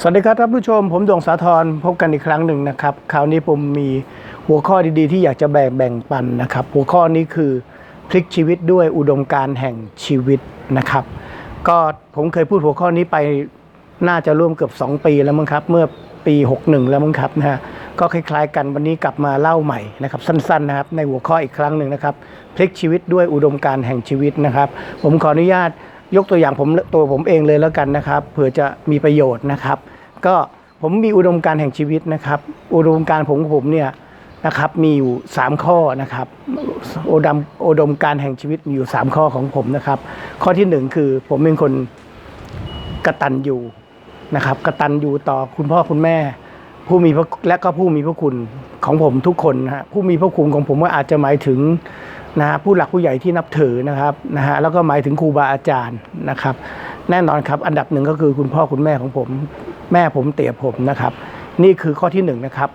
สวัสดีครับท่านผู้ชม ผมดวงสาธรพบกันอีกครั้งหนึ่งนะครับ คราวนี้ผมมีหัวข้อดีๆ ที่อยากจะแบ่งแบ่งปันนะครับ หัวข้อนี้คือพลิกชีวิตด้วยอุดมการแห่งชีวิตนะครับ ก็ผมเคยพูดหัวข้อนี้ไปน่าจะร่วมเกือบ 2 ปีแล้วมั้งครับ เมื่อปี 61 แล้วมั้งครับนะฮะก็คล้ายๆกันวันนี้กลับมาเล่าใหม่นะครับ สั้นๆนะครับในหัวข้ออีกครั้งหนึ่งนะครับพลิกชีวิตด้วยอุดมการแห่งชีวิตนะครับ ผมขออนุญาต ยกตัวอย่างผมตัวผมเองเลยแล้วกันนะครับเผื่อจะมีประโยชน์นะครับ ก็ผมมีอุดมการแห่งชีวิตนะครับ อุดมการณ์ของผมเนี่ยนะครับมีอยู่ 3 ข้อนะครับอุดมอุดมการแห่งชีวิตมีอยู่ 3 ข้อของผมนะครับ ข้อทีหนึ่1 คือผมเป็นคนกระตัญญูนะครับกระตัญญูต่อคุณพ่อคุณแม่ ผู้มีและก็ผู้มีพระคุณของผมทุกคนนะฮะผู้มีพระคุณของผมก็อาจจะหมายถึง นะฮะผู้หลักผู้ใหญ่ที่นับถือนะครับนะฮะแล้วก็หมายถึงครูบาอาจารย์นะครับ แน่นอนครับ อันดับหนึ่งก็คือคุณพ่อคุณแม่ของผม แม่ผมเตี่ยผมนะครับ นี่คือข้อที่หนึ่งนะครับ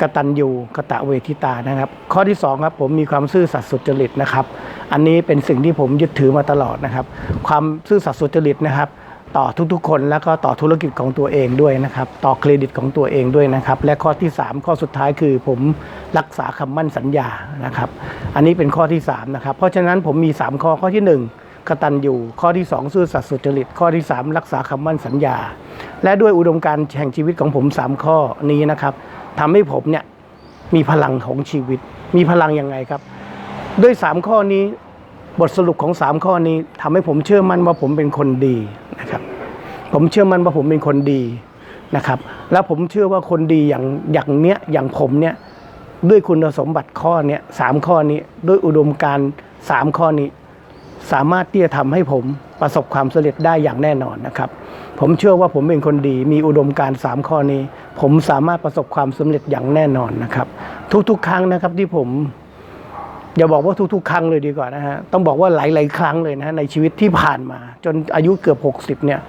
กตัญญูกตะเวทิตานะครับ ข้อที่สองครับผมมีความซื่อสัตย์สุจริตนะครับ อันนี้เป็นสิ่งที่ผมยึดถือมาตลอดนะครับ ความซื่อสัตย์สุจริตนะครับ ต่อทุกๆ คนแล้วก็ต่อธุรกิจของตัวเองด้วยนะครับ ต่อเครดิตของตัวเองด้วยนะครับ และข้อที่ 3 ข้อสุดท้ายคือผมรักษาคำมั่นสัญญานะครับ อันนี้เป็นข้อที่3นะครับเพราะฉะนั้นผมมี 3 ข้อข้อที่ 1กตัญญูข้อที่ 2 ซื่อสัตย์สุจริต ข้อที่ 3 รักษาคำมั่นสัญญา และด้วยอุดมการณ์แห่งชีวิตของผม 3 ข้อนี้นะครับทำให้ผมเนี่ยมีพลังของชีวิต มีพลังยังไงครับ ด้วย 3 ข้อนี้บทสรุปของ 3 ข้อนี้ทำให้ผมเชื่อมั่นว่าผมเป็นคนดี นะครับ ผมเชื่อมั่นว่าผมเป็นคนดีนะครับ แล้วผมเชื่อว่าคนดีอย่างอย่างเนี้ยอย่างผมเนี่ยด้วยคุณสมบัติข้อเนี้ยสามข้อนี้ด้วยอุดมการสามข้อนี้ สามารถที่จะทำให้ผมประสบความสำเร็จได้อย่างแน่นอนนะครับ ผมเชื่อว่าผมเป็นคนดี มีอุดมการสามข้อนี้ ผมสามารถประสบความสำเร็จอย่างแน่นอนนะครับ ทุกๆ ครั้งนะครับที่ผม อย่าบอกว่าทุก ๆ ครั้งเลยดีกว่านะฮะ ต้องบอกว่าหลาย ๆ ครั้งเลยนะในชีวิตที่ผ่านมา จนอายุเกือบ 60 เนี่ย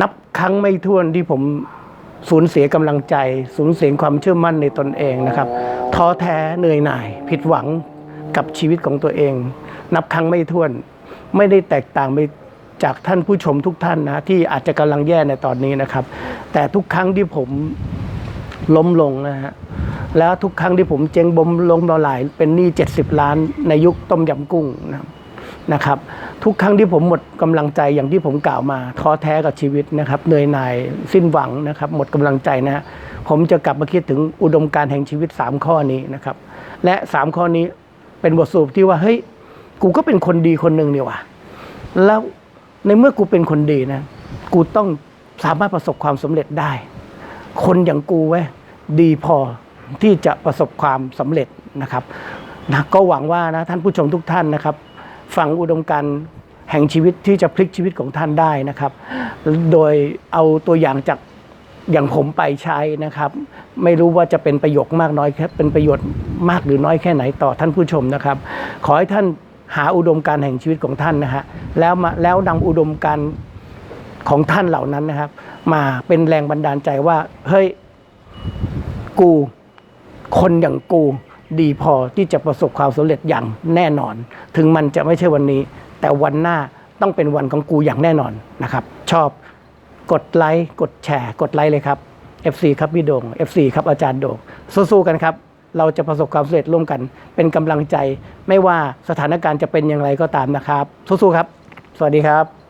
นับครั้งไม่ถ้วนที่ผมสูญเสียกำลังใจ สูญเสียความเชื่อมั่นในตนเองนะครับท้อแท้เหนื่อยหน่าย ผิดหวังกับชีวิตของตัวเอง นับครั้งไม่ถ้วน ไม่ได้แตกต่างไปจากท่านผู้ชมทุกท่านนะที่อาจจะกำลังแย่ในตอนนี้นะครับ แต่ทุกครั้งที่ผมล้มลงนะฮะ แล้วทุกครั้งที่ผมเจงบมลงละลาย เป็นหนี้ 70 ล้านในยุคต้มยำกุ้งนะครับนะครับทุกครั้งที่ผมหมดกำลังใจอย่างที่ผมกล่าวมาท้อแท้กับชีวิตนะครับเหนื่อยหน่ายสิ้นหวังนะครับ หมดกำลังใจนะผมจะกลับมาคิดถึงอุดมการแห่งชีวิต 3 ข้อนี้นะครับ และ 3 ข้อนี้เป็นบทสรุปที่ว่าเฮ้ยกูก็เป็นคนดีคนหนึ่งนี่ว่าแล้วในเมื่อกูเป็นคนดีนะ กูต้องสามารถประสบความสำเร็จได้ คนอย่างกูเว้ยดีพอ ที่จะประสบความสำเร็จนะครับนะก็หวังว่านะท่านผู้ชมทุกท่านนะครับ ฟังอุดมการแห่งชีวิตที่จะพลิกชีวิตของท่านได้นะครับ โดยเอาตัวอย่างจากอย่างผมไปใช้นะครับ ไม่รู้ว่าจะเป็นประโยชน์มากน้อยแค่เป็นประโยชน์มากหรือน้อยแค่ไหนต่อท่านผู้ชมนะครับ ขอให้ท่านหาอุดมการแห่งชีวิตของท่านนะฮะแล้วมาแล้วนำอุดมการของท่านเหล่านั้นนะครับ มาเป็นแรงบันดาลใจว่าเฮ้ยกู คนอย่างกูดีพอที่จะประสบความสำเร็จอย่างแน่นอน ถึงมันจะไม่ใช่วันนี้ แต่วันหน้าต้องเป็นวันของกูอย่างแน่นอนนะครับ ชอบกดไลค์กดแชร์ กดไลค์เลยครับ FC ครับพี่โดง FC ครับอาจารย์โดงสู้ๆกันครับ เราจะประสบความสำเร็จร่วมกัน เป็นกำลังใจ ไม่ว่าสถานการณ์จะเป็นอย่างไรก็ตามนะครับ สู้ๆครับ สวัสดีครับ